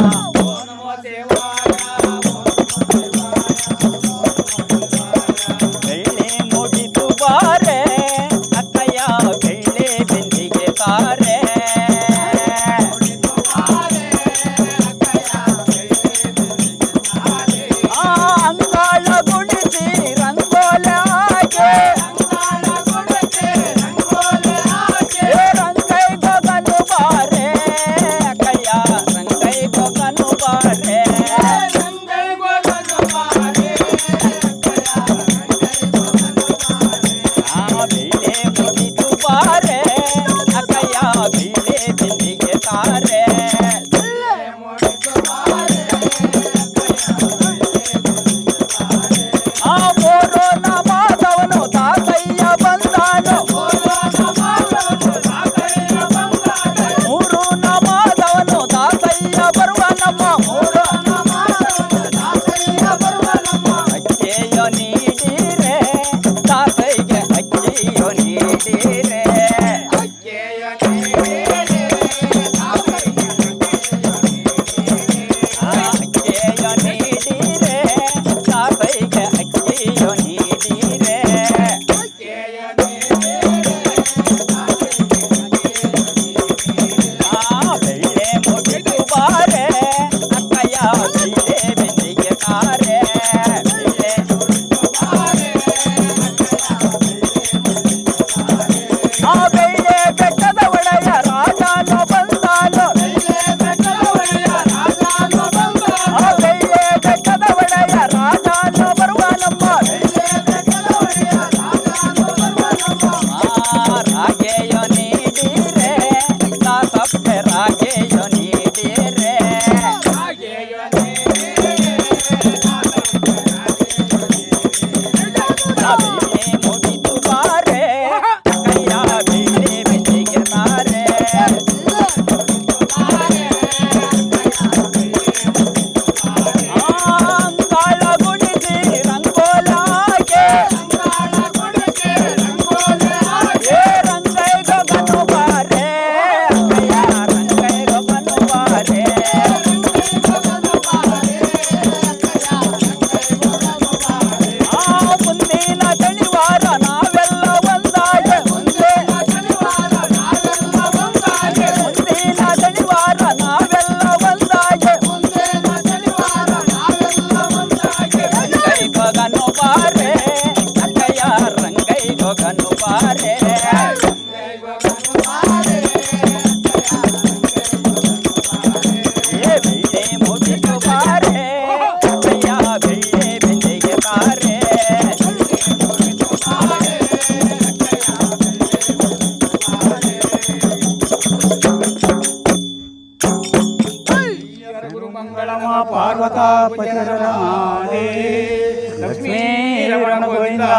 Yeah. up. Parvati பச்சரணே Lakshmi Ramana Govinda.